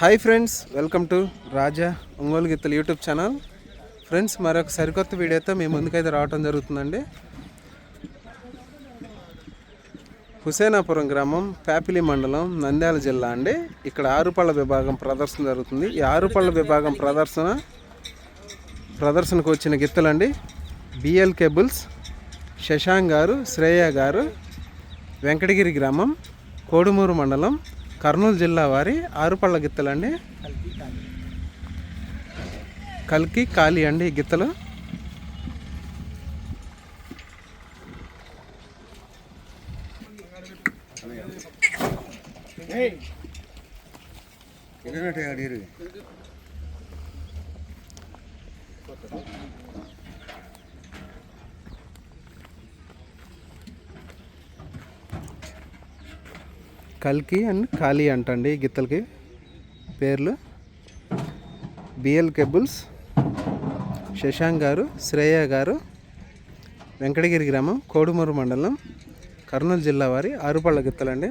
Hi friends welcome to Raja Ongole గిత్తలు YouTube channel friends మరొక సరికొత్త వీడియోతో మీ ముందుకైతే రావటం జరుగుతుందండి. హుసేనాపురం గ్రామం ప్యాపిలి మండలం నంద్యాల జిల్లా అండి. ఇక్కడ ఆరుపళ్ళ విభాగం ప్రదర్శన జరుగుతుంది. ఈ ఆరుపళ్ళ విభాగం ప్రదర్శన ప్రదర్శనకు వచ్చిన గిత్తలండి. బిఎల్ కేబుల్స్ శశాంక్ గారు శ్రేయ గారు వెంకటగిరి గ్రామం కోడుమూరు మండలం కర్నూలు జిల్లా వారి ఆరుపళ్ళ గిత్తలండి కల్కి ఖాళీ అండి ఈ గిత్తలు. కల్కి అండ్ కాళీ అంటండి ఈ గిత్తలకి. పేర్లు. బిఎల్ కేబుల్స్ శశాంక్ గారు శ్రేయ గారు వెంకటగిరి గ్రామం కోడుమూరు మండలం కర్నూలు జిల్లా వారి ఆరుపళ్ళ గిత్తలండి.